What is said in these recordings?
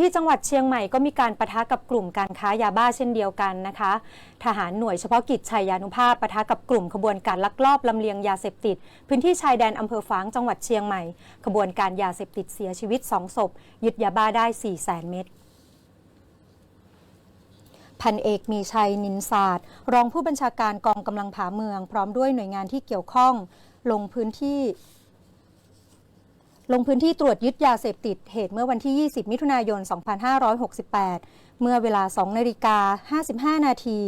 ที่จังหวัดเชียงใหม่ก็มีการประทะกับกลุ่มการค้ายาบ้าเช่นเดียวกันนะคะ ทหารหน่วยเฉพาะกิจชัยยานุภาพประทะกับกลุ่มขบวนการลักลอบลำเลียงยาเสพติด พื้นที่ชายแดนอำเภอฝางจังหวัดเชียงใหม่ ขบวนการยาเสพติดเสียชีวิต2ศพยึดยาบ้าได้4 0 0 0 0 0เม็ดพันเอกมีชัยนินศาสตร์ รองผู้บัญชาการกองกำลังผาเมือง พร้อมด้วยหน่วยงานที่เกี่ยวข้อง ลงพื้นที่ ลงพื้นที่ตรวจยึดยาเสพติดเหตุเมื่อวันที่ 20 มิถุนายน 2568 เมื่อเวลา 2 นาฬิกา 55 นาที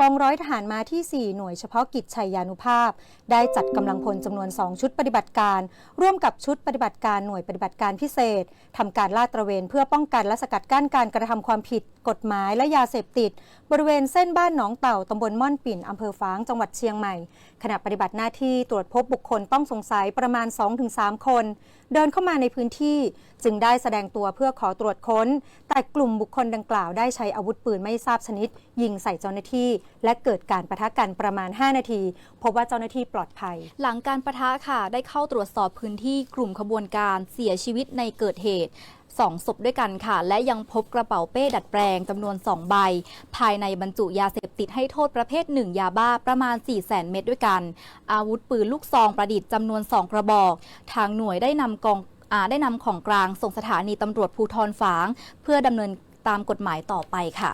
กองร้อยทหารมาที่ 4 หน่วยเฉพาะกิจชัยยานุภาพ ได้จัดกำลังพลจำนวน 2 ชุดปฏิบัติการ ร่วมกับชุดปฏิบัติการหน่วยปฏิบัติการพิเศษทำการลาดตระเวนเพื่อป้องกันและสกัดกั้นการกระทำความผิด กฎหมายและยาเสพติด บริเวณเส้นบ้านหนองเต่าตำบลม่อนปิ่นอำเภอฝางจังหวัดเชียงใหม่ ขณะปฏิบัติหน้าที่ตรวจพบบุคคลต้องสงสัยประมาณ 2-3 คน เดินเข้ามาในพื้นที่ จึงได้แสดงตัวเพื่อขอตรวจค้น แต่กลุ่มบุคคลดังกล่าวได้ใช้อาวุธปืนไม่ทราบชนิด ยิงใส่เจ้าหน้าที่ และเกิดการประทะกันประมาณ 5 นาที พบว่าเจ้าหน้าที่ปลอดภัย หลังการประทะค่ะได้เข้าตรวจสอบพื้นที่กลุ่มขบวนการเสียชีวิตในเกิดเหตุสองศพด้วยกันค่ะ และยังพบกระเป๋าเป้ดัดแปลงจำนวน 2 ใบ ภายในบรรจุยาเสพติดให้โทษประเภท 1 ยาบ้าประมาณ 4 0 0 0 0 0เม็ดด้วยกัน อาวุธปืนลูกซองประดิษฐ์จำนวน 2 กระบอก ทางหน่วยได้นำกอง ได้นำของกลางส่งสถานีตำรวจภูทรฝาง เพื่อดำเนินตามกฎหมายต่อไปค่ะ